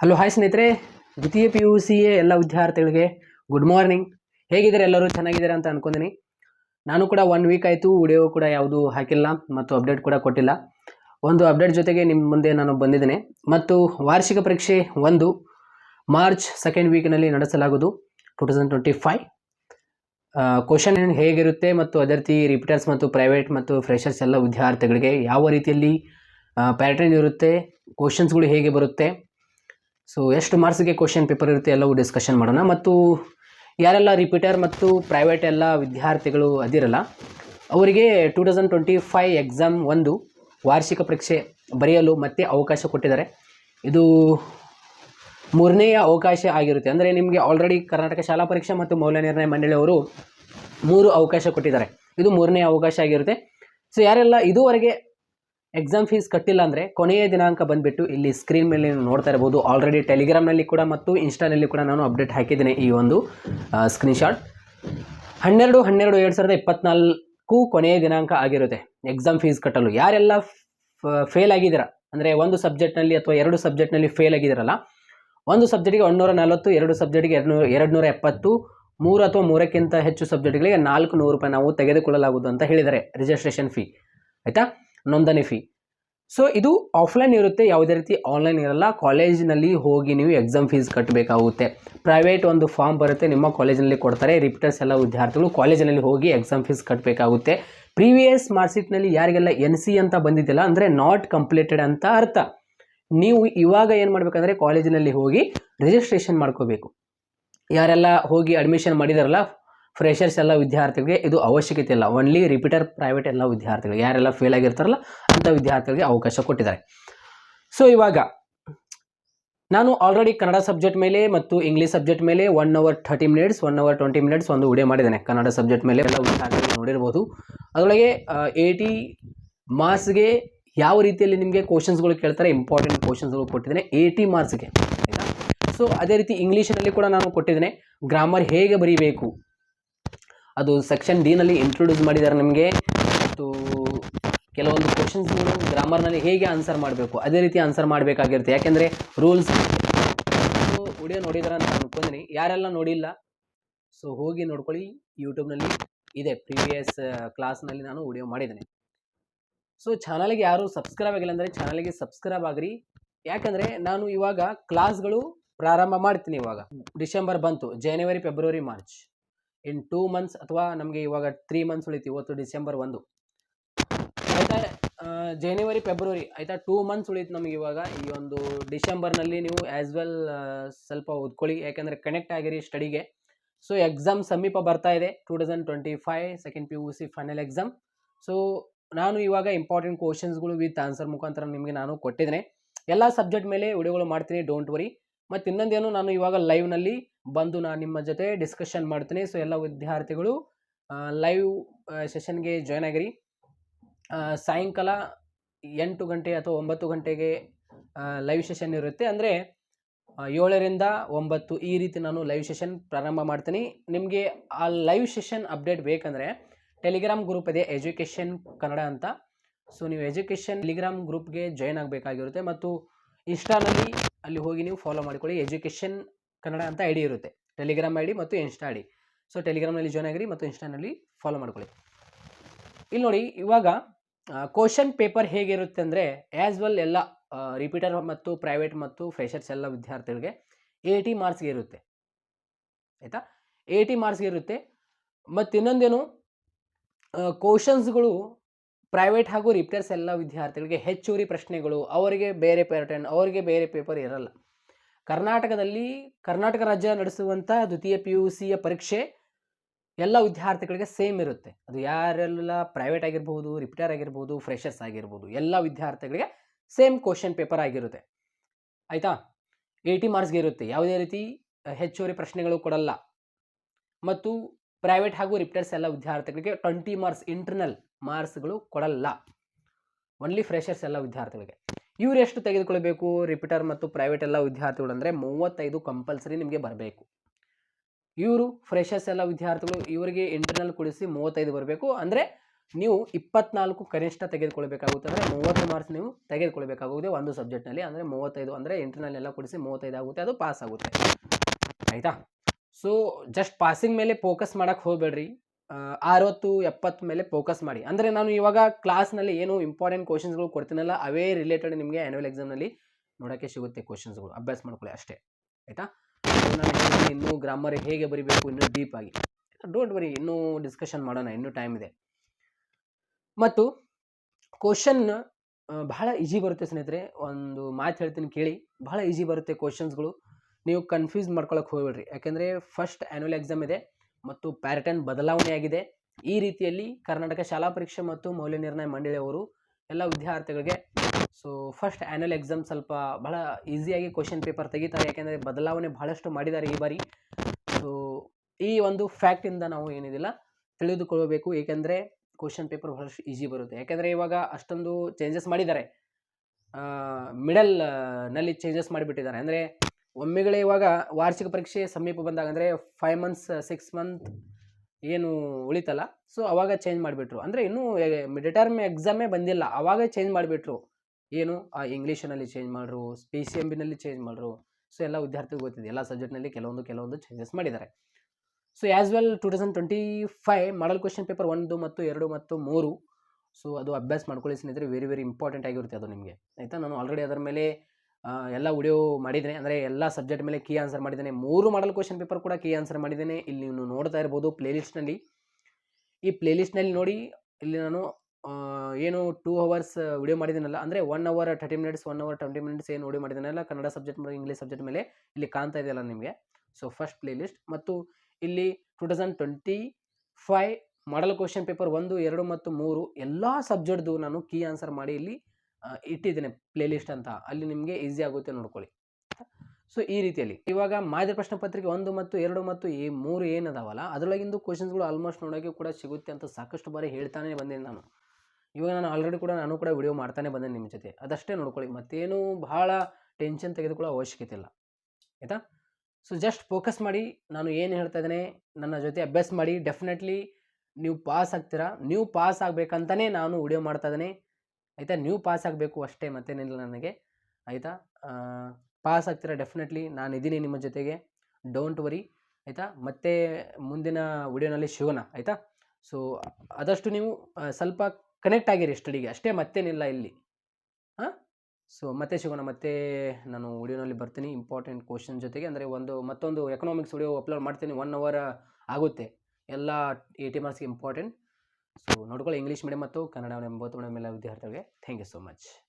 Hello hi ಸ್ನೇಹಿತರೆ. ದ್ವಿತೀಯ P U C A ಎಲ್ಲ ವಿದ್ಯಾರ್ಥಿಗಳಿಗೆ ಗುಡ್ ಮಾರ್ನಿಂಗ್ ಹೇಗಿದ್ದಾರೆ ಎಲ್ಲರೂ? ಚೆನ್ನಾಗಿದ್ದಾರೆ ಅಂತ ಅನ್ಕೊಂಡಿನಿ. ನಾನು ಕೂಡ ಒನ್ ವೀಕ್ ಆಯಿತು ವಿಡಿಯೋ ಕೂಡ ಯಾವುದು ಹಾಕಿಲ್ಲ ಮತ್ತು ಅಪ್ಡೇಟ್ ಕೂಡ ಕೊಟ್ಟಿಲ್ಲ. ಒಂದು ಅಪ್ಡೇಟ್ ಜೊತೆಗೆ ನಿಮ್ಮ ಮುಂದೆ ನಾನು ಬಂದಿದ್ದೇನೆ. ಮತ್ತು ವಾರ್ಷಿಕ ಪರೀಕ್ಷೆ ಒಂದು ಮಾರ್ಚ್ ಸೆಕೆಂಡ್ ವೀಕ್ನಲ್ಲಿ ನಡೆಸಲಾಗುವುದು two thousand twenty five question ಹೇಗಿರುತ್ತೆ ಮತ್ತು ಅದೇ ರೀತಿ ರಿಪೀಟರ್ಸ್ ಮತ್ತು ಪ್ರೈವೇಟ್ ಮತ್ತು ಫ್ರೆಷರ್ಸ್ ಎಲ್ಲ ವಿದ್ಯಾರ್ಥಿಗಳಿಗೆ ಯಾವ ರೀತಿಯಲ್ಲಿ ಪ್ಯಾಟ್ರನ್ ಇರುತ್ತೆ ಕ್ವಶನ್ಸ್ಗಳು ಹೇಗೆ ಬರುತ್ತೆ ಸೊ ಎಷ್ಟು ಮಾರ್ಕ್ಸ್ಗೆ ಕ್ವಶನ್ ಪೇಪರ್ ಇರುತ್ತೆ ಎಲ್ಲವೂ ಡಿಸ್ಕಷನ್ ಮಾಡೋಣ. ಮತ್ತು ಯಾರೆಲ್ಲ ರಿಪೀಟರ್ ಮತ್ತು ಪ್ರೈವೇಟ್ ಎಲ್ಲ ವಿದ್ಯಾರ್ಥಿಗಳು ಅದಿರಲ್ಲ, ಅವರಿಗೆ two thousand twenty five exam ಒಂದು ವಾರ್ಷಿಕ ಪರೀಕ್ಷೆ ಬರೆಯಲು ಮತ್ತೆ ಅವಕಾಶ ಕೊಟ್ಟಿದ್ದಾರೆ. ಇದು ಮೂರನೆಯ ಅವಕಾಶ ಆಗಿರುತ್ತೆ. ಅಂದರೆ ನಿಮಗೆ ಆಲ್ರೆಡಿ ಕರ್ನಾಟಕ ಶಾಲಾ ಪರೀಕ್ಷೆ ಮತ್ತು ಮೌಲ್ಯ ನಿರ್ಣಯ ಮಂಡಳಿಯವರು ಮೂರು ಅವಕಾಶ ಕೊಟ್ಟಿದ್ದಾರೆ. ಇದು ಮೂರನೇ ಅವಕಾಶ ಆಗಿರುತ್ತೆ. ಸೊ ಯಾರೆಲ್ಲ ಇದುವರೆಗೆ ಎಕ್ಸಾಮ್ ಫೀಸ್ ಕಟ್ಟಿಲ್ಲ ಅಂದರೆ ಕೊನೆಯ ದಿನಾಂಕ ಬಂದುಬಿಟ್ಟು ಇಲ್ಲಿ ಸ್ಕ್ರೀನ್ ಮೇಲೆ ನೀವು ನೋಡ್ತಾ ಇರ್ಬೋದು. ಆಲ್ರೆಡಿ ಟೆಲಿಗ್ರಾಮ್ನಲ್ಲಿ ಕೂಡ ಮತ್ತು ಇನ್ಸ್ಟಾನಲ್ಲಿ ಕೂಡ ನಾನು ಅಪ್ಡೇಟ್ ಹಾಕಿದ್ದೀನಿ ಈ ಒಂದು ಸ್ಕ್ರೀನ್ಶಾಟ್ ಹನ್ನೆರಡು ಹನ್ನೆರಡು, ಎರಡು ಸಾವಿರದ ಇಪ್ಪತ್ನಾಲ್ಕು ಕೊನೆಯ ದಿನಾಂಕ ಆಗಿರುತ್ತೆ ಎಕ್ಸಾಮ್ ಫೀಸ್ ಕಟ್ಟಲು. ಯಾರೆಲ್ಲ ಫೇಲ್ ಆಗಿದ್ದೀರಾ? ಅಂದರೆ ಒಂದು ಸಬ್ಜೆಕ್ಟ್ನಲ್ಲಿ ಅಥವಾ ಎರಡು ಸಬ್ಜೆಕ್ಟ್ನಲ್ಲಿ ಫೇಲ್ ಆಗಿದ್ದೀರಲ್ಲ, ಒಂದು ಸಬ್ಜೆಕ್ಟಿಗೆ ಒನ್ನೂರ ನಲವತ್ತು, ಎರಡು ಸಬ್ಜೆಕ್ಟಿಗೆ ಎರಡು ನೂರ ಎರಡು ಎಪ್ಪತ್ತು, ಮೂರು ಅಥವಾ ಮೂರಕ್ಕಿಂತ ಹೆಚ್ಚು ಸಬ್ಜೆಕ್ಟ್ಗಳಿಗೆ ನಾಲ್ಕು ನೂರು ರೂಪಾಯಿ ನಾವು ತೆಗೆದುಕೊಳ್ಳಲಾಗುವುದು ಅಂತ ಹೇಳಿದ್ದಾರೆ ರಿಜಿಸ್ಟ್ರೇಷನ್ ಫೀ ಆಯಿತಾ? ನೋಂದಣಿ ಫೀ ಸೊ ಇದು ಆಫ್ಲೈನ್ ಇರುತ್ತೆ, ಯಾವುದೇ ರೀತಿ ಆನ್ಲೈನ್ ಇರಲ್ಲ. ಕಾಲೇಜಿನಲ್ಲಿ ಹೋಗಿ ನೀವು ಎಕ್ಸಾಮ್ ಫೀಸ್ ಕಟ್ಟಬೇಕಾಗುತ್ತೆ ಪ್ರೈವೇಟ್ ಒಂದು ಫಾರ್ಮ್ ಬರುತ್ತೆ, ನಿಮ್ಮ ಕಾಲೇಜಿನಲ್ಲಿ ಕೊಡ್ತಾರೆ. ರಿಪಿಟರ್ಸ್ ಎಲ್ಲ ವಿದ್ಯಾರ್ಥಿಗಳು ಕಾಲೇಜಿನಲ್ಲಿ ಹೋಗಿ ಎಕ್ಸಾಮ್ ಫೀಸ್ ಕಟ್ಟಬೇಕಾಗುತ್ತೆ ಪ್ರೀವಿಯಸ್ ಮಾರ್ಕ್ಶೀಟ್ನಲ್ಲಿ ಯಾರಿಗೆಲ್ಲ ಎನ್ ಸಿ ಅಂತ ಬಂದಿದ್ದಿಲ್ಲ ಅಂದರೆ ನಾಟ್ ಕಂಪ್ಲೀಟೆಡ್ ಅಂತ ಅರ್ಥ. ನೀವು ಇವಾಗ ಏನು ಮಾಡಬೇಕಂದ್ರೆ ಕಾಲೇಜಿನಲ್ಲಿ ಹೋಗಿ ರಿಜಿಸ್ಟ್ರೇಷನ್ ಮಾಡ್ಕೋಬೇಕು. ಯಾರೆಲ್ಲ ಹೋಗಿ ಅಡ್ಮಿಷನ್ ಮಾಡಿದಾರಲ್ಲ ಫ್ರೆಷರ್ಸ್ ಎಲ್ಲ ವಿದ್ಯಾರ್ಥಿಗಳಿಗೆ ಇದು ಅವಶ್ಯಕತೆ ಇಲ್ಲ. ಓನ್ಲಿ ರಿಪೀಟರ್ ಪ್ರೈವೇಟ್ ಎಲ್ಲ ವಿದ್ಯಾರ್ಥಿಗಳು ಯಾರೆಲ್ಲ ಫೇಲ್ ಆಗಿರ್ತಾರಲ್ಲ ಅಂಥ ವಿದ್ಯಾರ್ಥಿಗಳಿಗೆ ಅವಕಾಶ ಕೊಟ್ಟಿದ್ದಾರೆ. ಸೊ ಇವಾಗ ನಾನು ಆಲ್ರೆಡಿ ಕನ್ನಡ ಸಬ್ಜೆಕ್ಟ್ ಮೇಲೆ ಮತ್ತು ಇಂಗ್ಲೀಷ್ ಸಬ್ಜೆಕ್ಟ್ ಮೇಲೆ one hour thirty minutes one hour twenty minutes ಒಂದು ವಿಡಿಯೋ ಮಾಡಿದ್ದೇನೆ. ಕನ್ನಡ ಸಬ್ಜೆಕ್ಟ್ ಮೇಲೆ ಎಲ್ಲ ವಿದ್ಯಾರ್ಥಿಗಳು ನೋಡಿರ್ಬೋದು. ಅದರೊಳಗೆ ಏಯ್ಟಿ ಮಾರ್ಕ್ಸ್ಗೆ ಯಾವ ರೀತಿಯಲ್ಲಿ ನಿಮಗೆ ಕ್ವಶನ್ಸ್ಗಳು ಕೇಳ್ತಾರೆ ಇಂಪಾರ್ಟೆಂಟ್ ಕ್ವಶನ್ಸ್ಗಳು ಕೊಟ್ಟಿದ್ದೇನೆ ಏಯ್ಟಿ ಮಾರ್ಕ್ಸ್ಗೆ ಆಯಿತಾ? ಸೊ ಅದೇ ರೀತಿ ಇಂಗ್ಲೀಷಿನಲ್ಲಿ ಕೂಡ ನಾನು ಕೊಟ್ಟಿದ್ದೇನೆ. ಗ್ರಾಮರ್ ಹೇಗೆ ಬರೀಬೇಕು? ಅದು ಸೆಕ್ಷನ್ ಡಿನಲ್ಲಿ ಇಂಟ್ರೊಡ್ಯೂಸ್ ಮಾಡಿದ್ದಾರೆ ನಿಮಗೆ. ಮತ್ತು ಕೆಲವೊಂದು ಕ್ವಶನ್ಸ್ಗಳು ಗ್ರಾಮರ್ನಲ್ಲಿ ಹೇಗೆ ಆನ್ಸರ್ ಮಾಡಬೇಕು, ಅದೇ ರೀತಿ ಆನ್ಸರ್ ಮಾಡಬೇಕಾಗಿರುತ್ತೆ. ಯಾಕೆಂದರೆ ರೂಲ್ಸ್ ವಿಡಿಯೋ ನೋಡಿದಾರೆ ಅಂತ ಅಂದ್ಕೊಂಡಿನಿ ಯಾರೆಲ್ಲ ನೋಡಿಲ್ಲ ಸೊ ಹೋಗಿ ನೋಡ್ಕೊಳ್ಳಿ. ಯೂಟ್ಯೂಬ್ನಲ್ಲಿ ಇದೆ. ಪ್ರೀವಿಯಸ್ ಕ್ಲಾಸ್ನಲ್ಲಿ ನಾನು ವಿಡಿಯೋ ಮಾಡಿದ್ದೇನೆ. ಸೊ ಚಾನಲ್ಗೆ ಯಾರು ಸಬ್ಸ್ಕ್ರೈಬ್ ಆಗಿಲ್ಲ ಅಂದರೆ ಚಾನಲ್ಗೆ ಸಬ್ಸ್ಕ್ರೈಬ್ ಆಗಿರಿ. ಯಾಕಂದರೆ ನಾನು ಇವಾಗ ಕ್ಲಾಸ್ಗಳು ಪ್ರಾರಂಭ ಮಾಡ್ತೀನಿ ಇವಾಗ. ಡಿಸೆಂಬರ್ ಬಂತು. ಜನವರಿ ಫೆಬ್ರವರಿ ಮಾರ್ಚ್ ಇನ್ ಟೂ ಮಂತ್ಸ್ ಅಥವಾ ನಮಗೆ ಇವಾಗ ತ್ರೀ ಮಂತ್ಸ್ ಉಳಿತು, ಇವತ್ತು ಡಿಸೆಂಬರ್ ಒಂದು. ಆಯಿತಾ? ಜನವರಿ ಫೆಬ್ರವರಿ ಆಯಿತಾ? ಟೂ ಮಂತ್ಸ್ ಉಳಿತು ನಮಗೆ ಇವಾಗ. ಈ ಒಂದು ಡಿಸೆಂಬರ್ನಲ್ಲಿ ನೀವು ಆ್ಯಸ್ ವೆಲ್ ಸ್ವಲ್ಪ ಓದ್ಕೊಳ್ಳಿ. ಯಾಕೆಂದರೆ ಕನೆಕ್ಟ್ ಆಗಿರಿ ಸ್ಟಡಿಗೆ ಸೊ ಎಕ್ಸಾಮ್ ಸಮೀಪ ಬರ್ತಾ ಇದೆ. Two thousand twenty five second P U C final exam so ನಾನು ಇವಾಗ ಇಂಪಾರ್ಟೆಂಟ್ ಕ್ವಶನ್ಸ್ಗಳು ವಿತ್ ಆನ್ಸರ್ ಮುಖಾಂತರ ನಿಮಗೆ ನಾನು ಕೊಟ್ಟಿದ್ದೇನೆ. ಎಲ್ಲ ಸಬ್ಜೆಕ್ಟ್ ಮೇಲೆ ವಿಡಿಯೋಗಳು ಮಾಡ್ತೀನಿ ಡೋಂಟ್ ವರಿ ಮತ್ತು ಇನ್ನೊಂದೇನು ನಾನು ಇವಾಗ ಲೈವ್ನಲ್ಲಿ ಬಂದು ನಾನು ನಿಮ್ಮ ಜೊತೆ ಡಿಸ್ಕಷನ್ ಮಾಡ್ತೀನಿ. ಸೊ ಎಲ್ಲ ವಿದ್ಯಾರ್ಥಿಗಳು ಲೈವ್ ಸೆಷನ್ಗೆ ಜಾಯ್ನ್ ಆಗಿರಿ. ಸಾಯಂಕಾಲ ಎಂಟು ಗಂಟೆ ಅಥವಾ ಒಂಬತ್ತು ಗಂಟೆಗೆ ಲೈವ್ ಸೆಷನ್ ಇರುತ್ತೆ. ಅಂದರೆ ಏಳರಿಂದ ಒಂಬತ್ತು ಈ ರೀತಿ ನಾನು ಲೈವ್ ಸೆಷನ್ ಪ್ರಾರಂಭ ಮಾಡ್ತೀನಿ. ನಿಮಗೆ ಆ ಲೈವ್ ಸೆಷನ್ ಅಪ್ಡೇಟ್ ಬೇಕಂದರೆ ಟೆಲಿಗ್ರಾಮ್ ಗ್ರೂಪ್ ಇದೆ ಎಜುಕೇಷನ್ ಕನ್ನಡ ಅಂತ. ಸೊ ನೀವು ಎಜುಕೇಷನ್ ಟೆಲಿಗ್ರಾಮ್ ಗ್ರೂಪ್ಗೆ ಜಾಯ್ನ್ ಆಗಬೇಕಾಗಿರುತ್ತೆ. ಮತ್ತು ಇನ್ಸ್ಟಾನಲ್ಲಿ ಅಲ್ಲಿ ಹೋಗಿ ನೀವು ಫಾಲೋ ಮಾಡಿಕೊಳ್ಳಿ. ಎಜುಕೇಷನ್ ಕನ್ನಡ ಅಂತ ಐ ಡಿ ಇರುತ್ತೆ. ಟೆಲಿಗ್ರಾಮ್ ಐ ಮತ್ತು ಇನ್ಸ್ಟಾ ಐ ಡಿ ಸೊ ಟೆಲಿಗ್ರಾಮ್ನಲ್ಲಿ ಜಾಯ್ನ್ ಆಗಿರಿ ಮತ್ತು ಇನ್ಸ್ಟಾನಲ್ಲಿ ಫಾಲೋ ಮಾಡ್ಕೊಳ್ಳಿ. ಇಲ್ಲಿ ನೋಡಿ, ಇವಾಗ ಕ್ವಶನ್ ಪೇಪರ್ ಹೇಗಿರುತ್ತೆ ಅಂದರೆ ಆ್ಯಸ್ ವೆಲ್ ಎಲ್ಲ ರಿಪೀಟರ್ ಮತ್ತು ಪ್ರೈವೇಟ್ ಮತ್ತು ಫ್ರೆಷರ್ಸ್ ಎಲ್ಲ ವಿದ್ಯಾರ್ಥಿಗಳಿಗೆ ಏಯ್ಟಿ ಮಾರ್ಕ್ಸ್ಗೆ ಇರುತ್ತೆ. ಆಯಿತಾ? ಏಯ್ಟಿ ಮಾರ್ಕ್ಸ್ಗೆ ಇರುತ್ತೆ. ಮತ್ತು ಇನ್ನೊಂದೇನು ಕ್ವಶನ್ಸ್ಗಳು ಪ್ರೈವೇಟ್ ಹಾಗೂ ರಿಪೀಟರ್ಸ್ ಎಲ್ಲ ವಿದ್ಯಾರ್ಥಿಗಳಿಗೆ ಹೆಚ್ಚುವರಿ ಪ್ರಶ್ನೆಗಳು, ಅವರಿಗೆ ಬೇರೆ ಪ್ಯಾಟರ್ನ್ ಅವರಿಗೆ ಬೇರೆ ಪೇಪರ್ ಇರಲ್ಲ. ಕರ್ನಾಟಕದಲ್ಲಿ ಕರ್ನಾಟಕ ರಾಜ್ಯ ನಡೆಸುವಂಥ ದ್ವಿತೀಯ ಪಿ ಯು ಸಿಯ ಪರೀಕ್ಷೆ ಎಲ್ಲ ವಿದ್ಯಾರ್ಥಿಗಳಿಗೆ ಸೇಮ್ ಇರುತ್ತೆ. ಅದು ಯಾರೆಲ್ಲ ಪ್ರೈವೇಟ್ ಆಗಿರ್ಬೋದು ರಿಪಿಟರ್ ಆಗಿರ್ಬೋದು ಫ್ರೆಷರ್ಸ್ ಆಗಿರ್ಬೋದು ಎಲ್ಲ ವಿದ್ಯಾರ್ಥಿಗಳಿಗೆ ಸೇಮ್ ಕ್ವಶನ್ ಪೇಪರ್ ಆಗಿರುತ್ತೆ. ಆಯಿತಾ? ಏಯ್ಟಿ ಮಾರ್ಕ್ಸ್ಗೆ ಇರುತ್ತೆ. ಯಾವುದೇ ರೀತಿ ಹೆಚ್ಚುವರಿ ಪ್ರಶ್ನೆಗಳು ಕೊಡಲ್ಲ. ಮತ್ತು ಪ್ರೈವೇಟ್ ಹಾಗೂ ರಿಪೀಟರ್ಸ್ ಎಲ್ಲ ವಿದ್ಯಾರ್ಥಿಗಳಿಗೆ ಟ್ವೆಂಟಿ ಮಾರ್ಕ್ಸ್ ಇಂಟರ್ನಲ್ ಮಾರ್ಕ್ಸ್ಗಳು ಕೊಡಲ್ಲ. ಓನ್ಲಿ ಫ್ರೆಷರ್ಸ್ ಎಲ್ಲ ವಿದ್ಯಾರ್ಥಿಗಳಿಗೆ. ಇವ್ರು ಎಷ್ಟು ತೆಗೆದುಕೊಳ್ಬೇಕು? ರಿಪೀಟರ್ ಮತ್ತು ಪ್ರೈವೇಟ್ ಎಲ್ಲ ವಿದ್ಯಾರ್ಥಿಗಳು ಅಂದರೆ ಮೂವತ್ತೈದು ಕಂಪಲ್ಸರಿ ನಿಮಗೆ ಬರಬೇಕು. ಇವರು ಫ್ರೆಶರ್ಸ್ ಎಲ್ಲ ವಿದ್ಯಾರ್ಥಿಗಳು ಇವರಿಗೆ ಇಂಟರ್ನಲ್ ಕೊಡಿಸಿ ಮೂವತ್ತೈದು ಬರಬೇಕು. ಅಂದರೆ ನೀವು ಇಪ್ಪತ್ನಾಲ್ಕು ಕನಿಷ್ಠ ತೆಗೆದುಕೊಳ್ಬೇಕಾಗುತ್ತೆ ಅಂದರೆ ಮೂವತ್ತು ಮಾರ್ಕ್ಸ್ ನೀವು ತೆಗೆದುಕೊಳ್ಬೇಕಾಗುತ್ತೆ ಒಂದು ಸಬ್ಜೆಕ್ಟ್ನಲ್ಲಿ ಅಂದರೆ ಮೂವತ್ತೈದು ಅಂದರೆ ಎಂಟ್ರನಲ್ಲೆಲ್ಲ ಕೊಡಿಸಿ ಮೂವತ್ತೈದು ಆಗುತ್ತೆ, ಅದು ಪಾಸ್ ಆಗುತ್ತೆ. ಆಯಿತಾ? ಸೊ ಜಸ್ಟ್ ಪಾಸಿಂಗ್ ಮೇಲೆ ಫೋಕಸ್ ಮಾಡೋಕ್ಕೆ ಹೋಗಬೇಡ್ರಿ. ಅರವತ್ತು ಎಪ್ಪತ್ತು ಮೇಲೆ ಫೋಕಸ್ ಮಾಡಿ. ಅಂದರೆ ನಾನು ಇವಾಗ ಕ್ಲಾಸ್ನಲ್ಲಿ ಏನು ಇಂಪಾರ್ಟೆಂಟ್ ಕ್ವಶನ್ಸ್ಗಳು ಕೊಡ್ತೀನಲ್ಲ, ಅವೇ ರಿಲೇಟೆಡ್ ನಿಮಗೆ ಆ್ಯನ್ಯುವಲ್ ಎಕ್ಸಾಮ್ನಲ್ಲಿ ನೋಡೋಕ್ಕೆ ಸಿಗುತ್ತೆ ಕ್ವಶನ್ಸ್ಗಳು ಅಭ್ಯಾಸ ಮಾಡ್ಕೊಳ್ಳಿ ಅಷ್ಟೇ. ಆಯಿತಾ? ನಾನು ಇನ್ನೂ ಗ್ರಾಮರ್ ಹೇಗೆ ಬರಿಬೇಕು, ಇನ್ನೂ ಡೀಪ್ ಆಗಿ. ಡೋಂಟ್ ವರಿ ಇನ್ನೂ ಡಿಸ್ಕಷನ್ ಮಾಡೋಣ, ಇನ್ನೂ ಟೈಮ್ ಇದೆ. ಮತ್ತು ಕ್ವಶನ್ ಬಹಳ ಈಜಿ ಬರುತ್ತೆ ಸ್ನೇಹಿತರೆ. ಒಂದು ಮಾತು ಹೇಳ್ತೀನಿ ಕೇಳಿ. ಬಹಳ ಈಜಿ ಬರುತ್ತೆ ಕ್ವಶನ್ಸ್ಗಳು ನೀವು ಕನ್ಫ್ಯೂಸ್ ಮಾಡ್ಕೊಳಕ್ಕೆ ಹೋಗ್ಬೇಡ್ರಿ. ಯಾಕೆಂದರೆ ಫಸ್ಟ್ ಆ್ಯನ್ಯುವಲ್ ಎಕ್ಸಾಮ್ ಇದೆ. ಮತ್ತು ಪ್ಯಾಟರ್ನ್ ಬದಲಾವಣೆಯಾಗಿದೆ ಈ ರೀತಿಯಲ್ಲಿ ಕರ್ನಾಟಕ ಶಾಲಾ ಪರೀಕ್ಷೆ ಮತ್ತು ಮೌಲ್ಯ ನಿರ್ಣಯ ಮಂಡಳಿಯವರು ಎಲ್ಲ ವಿದ್ಯಾರ್ಥಿಗಳಿಗೆ, ಸೊ ಫಸ್ಟ್ ಆ್ಯನುವಲ್ ಎಕ್ಸಾಮ್ ಸ್ವಲ್ಪ ಬಹಳ ಈಸಿಯಾಗಿ ಕ್ವಶನ್ ಪೇಪರ್ ತೆಗಿತಾರೆ. ಯಾಕೆಂದರೆ ಬದಲಾವಣೆ ಬಹಳಷ್ಟು ಮಾಡಿದ್ದಾರೆ ಈ ಬಾರಿ. ಸೊ ಈ ಒಂದು ಫ್ಯಾಕ್ಟಿಂದ ನಾವು ಏನಿದಿಲ್ಲ, ತಿಳಿದುಕೊಳ್ಳಬೇಕು. ಏಕೆಂದರೆ ಕ್ವಶನ್ ಪೇಪರ್ ಬಹಳಷ್ಟು ಈಸಿ ಬರುತ್ತೆ. ಯಾಕೆಂದರೆ ಇವಾಗ ಅಷ್ಟೊಂದು ಚೇಂಜಸ್ ಮಾಡಿದ್ದಾರೆ. ಮಿಡಲ್ನಲ್ಲಿ ಚೇಂಜಸ್ ಮಾಡಿಬಿಟ್ಟಿದ್ದಾರೆ. ಅಂದರೆ ಒಮ್ಮೆಗಳೇ ಇವಾಗ ವಾರ್ಷಿಕ ಪರೀಕ್ಷೆ ಸಮೀಪ ಬಂದಾಗ ಅಂದರೆ ಫೈವ್ ಮಂತ್ಸ್ ಸಿಕ್ಸ್ ಮಂತ್ ಏನು ಉಳಿತಲ್ಲ. ಸೊ ಅವಾಗ ಚೇಂಜ್ ಮಾಡಿಬಿಟ್ರು. ಅಂದರೆ ಇನ್ನೂ ಮಿಡ್ ಟರ್ಮ್ ಎಕ್ಸಾಮೇ ಬಂದಿಲ್ಲ. ಅವಾಗ ಚೇಂಜ್ ಮಾಡಿಬಿಟ್ರು. ಏನು? ಆ ಇಂಗ್ಲೀಷಿನಲ್ಲಿ ಚೇಂಜ್ ಮಾಡ್ರು ಪಿ ಸಿ ಎಂ ಬಿನಲ್ಲಿ ಚೇಂಜ್ ಮಾಡ್ರು. ಸೊ ಎಲ್ಲ ವಿದ್ಯಾರ್ಥಿಗಳು ಗೊತ್ತಿದೆ. ಎಲ್ಲ ಸಬ್ಜೆಕ್ಟ್ನಲ್ಲಿ ಕೆಲವೊಂದು ಕೆಲವೊಂದು ಚೇಂಜಸ್ ಮಾಡಿದ್ದಾರೆ. So as well two thousand twenty five model question paper ಒಂದು ಮತ್ತು ಎರಡು ಮತ್ತು ಮೂರು. ಸೊ ಅದು ಅಭ್ಯಾಸ ಮಾಡ್ಕೊಳ್ಳಿ ಸ್ನೇಹಿತರೆ. ವೆರಿ ವೆರಿ ಇಂಪಾರ್ಟೆಂಟ್ ಆಗಿರುತ್ತೆ ಅದು ನಿಮಗೆ. ಆಯಿತಾ? ನಾನು ಆಲ್ರೆಡಿ ಅದರ ಮೇಲೆ ಎಲ್ಲ ವಿಡಿಯೋ ಮಾಡಿದ್ದೇನೆ. ಅಂದರೆ ಎಲ್ಲ ಸಬ್ಜೆಕ್ಟ್ ಮೇಲೆ ಕೀ ಆನ್ಸರ್ ಮಾಡಿದ್ದೇನೆ. ಮೂರು ಮಾಡಲ್ ಕ್ವಶನ್ ಪೇಪರ್ ಕೂಡ ಕೀ ಆನ್ಸರ್ ಮಾಡಿದ್ದೇನೆ. ಇಲ್ಲಿ ನೀವು ನೋಡ್ತಾ ಇರ್ಬೋದು ಪ್ಲೇಲಿಸ್ಟ್ನಲ್ಲಿ ಈ ಪ್ಲೇಲಿಸ್ಟ್ನಲ್ಲಿ ನೋಡಿ, ಇಲ್ಲಿ ನಾನು ಏನು ಟೂ ಅವರ್ಸ್ ವಿಡಿಯೋ ಮಾಡಿದ್ದೀನಲ್ಲ, ಅಂದರೆ one hour thirty minutes one hour twenty minutes ಏನು ವಿಡಿಯೋ ಮಾಡಿದ್ದೀನಲ್ಲ, ಕನ್ನಡ ಸಬ್ಜೆಕ್ಟ್ ಮತ್ತು ಇಂಗ್ಲೀಷ್ ಸಬ್ಜೆಕ್ಟ್ ಮೇಲೆ ಇಲ್ಲಿ ಕಾಣ್ತಾ ಇದೆಯಲ್ಲ ನಿಮಗೆ. ಸೊ ಫಸ್ಟ್ ಪ್ಲೇಲಿಸ್ಟ್ ಮತ್ತು ಇಲ್ಲಿ two thousand twenty five model question paper ಒಂದು, ಎರಡು ಮತ್ತು ಮೂರು ಎಲ್ಲ ಸಬ್ಜೆಕ್ಟ್ದು ನಾನು ಕೀ ಆನ್ಸರ್ ಮಾಡಿ ಇಲ್ಲಿ ಇಟ್ಟಿದ್ದೇನೆ ಪ್ಲೇಲಿಸ್ಟ್ ಅಂತ. ಅಲ್ಲಿ ನಿಮಗೆ ಈಸಿ ಆಗುತ್ತೆ ನೋಡ್ಕೊಳ್ಳಿ. ಸೊ ಈ ರೀತಿಯಲ್ಲಿ. ಇವಾಗ ಮಾದರಿ ಪ್ರಶ್ನೆ ಪತ್ರಿಕೆ ಒಂದು ಮತ್ತು ಎರಡು ಮತ್ತು ಈ ಮೂರು ಏನದಾವಲ್ಲ, ಅದರೊಳಗಿಂದು ಕ್ವಶನ್ಸ್ಗಳು ಆಲ್ಮೋಸ್ಟ್ ನೋಡೋಕ್ಕೆ ಕೂಡ ಸಿಗುತ್ತೆ ಅಂತ ಸಾಕಷ್ಟು ಬಾರಿ ಹೇಳ್ತಾನೆ ಬಂದೇನೆ ನಾನು. ಇವಾಗ ನಾನು ಆಲ್ರೆಡಿ ಕೂಡ ನಾನು ಕೂಡ ವಿಡಿಯೋ ಮಾಡ್ತಾನೆ ಬಂದೆ ನಿಮ್ಮ ಜೊತೆ. ಅದಷ್ಟೇ ನೋಡ್ಕೊಳ್ಳಿ. ಮತ್ತೇನು ಬಹಳ ಟೆನ್ಷನ್ ತೆಗೆದುಕೊಳ್ಳೋ ಅವಶ್ಯಕತೆ ಇಲ್ಲ. ಆಯಿತಾ? ಸೊ ಜಸ್ಟ್ ಫೋಕಸ್ ಮಾಡಿ. ನಾನು ಏನು ಹೇಳ್ತಾ ಇದ್ದೇನೆ, ನನ್ನ ಜೊತೆ ಅಭ್ಯಾಸ ಮಾಡಿ. ಡೆಫಿನೆಟ್ಲಿ ನೀವು ಪಾಸ್ ಆಗ್ತೀರಾ? ನೀವು ಪಾಸ್ ಆಗಬೇಕಂತಲೇ ನಾನು ವಿಡಿಯೋ ಮಾಡ್ತಾ ಇದ್ದೇನೆ. ಆಯಿತಾ? ನೀವು ಪಾಸ್ ಆಗಬೇಕು ಅಷ್ಟೇ ಮತ್ತೇನಿಲ್ಲ ನನಗೆ, ಆಯಿತಾ? ಪಾಸ್ ಆಗ್ತೀರಾ? ಡೆಫಿನೆಟ್ಲಿ ನಾನು ಇದ್ದೀನಿ ನಿಮ್ಮ ಜೊತೆಗೆ. ಡೋಂಟ್ ವರಿ ಆಯಿತಾ? ಮತ್ತೆ ಮುಂದಿನ ವಿಡಿಯೋನಲ್ಲಿ ಸಿಗೋಣ, ಆಯಿತಾ? ಸೊ ಆದಷ್ಟು ನೀವು ಸ್ವಲ್ಪ ಕನೆಕ್ಟ್ ಆಗಿರಿ ಸ್ಟಡಿಗೆ ಅಷ್ಟೇ ಮತ್ತೇನಿಲ್ಲ ಇಲ್ಲಿ. ಹಾಂ ಸೊ ಮತ್ತೆ ಸಿಗೋಣ, ಮತ್ತೆ ನಾನು ವಿಡಿಯೋನಲ್ಲಿ ಬರ್ತೀನಿ. ಇಂಪಾರ್ಟೆಂಟ್ ಕ್ವಶನ್ ಜೊತೆಗೆ, ಅಂದರೆ ಒಂದು, ಮತ್ತೊಂದು ಎಕನಾಮಿಕ್ಸ್ ವಿಡಿಯೋ ಅಪ್ಲೋಡ್ ಮಾಡ್ತೀನಿ. ಒನ್ ಅವರ್ ಆಗುತ್ತೆ. ಎಲ್ಲ ಏಯ್ಟಿ ಮಾರ್ಕ್ಸ್ಗೆ ಇಂಪಾರ್ಟೆಂಟ್ ಸೊ ನೋಡ್ಕೊಳ್ಳಿ ಇಂಗ್ಲೀಷ್ ಮೀಡಿಯಮ್ ಮತ್ತು ಕನ್ನಡ ಎಂಬತ್ತು ಮೇಡಮ್ ಎಲ್ಲ ವಿದ್ಯಾರ್ಥಿಗಳಿಗೆ. Thank you so much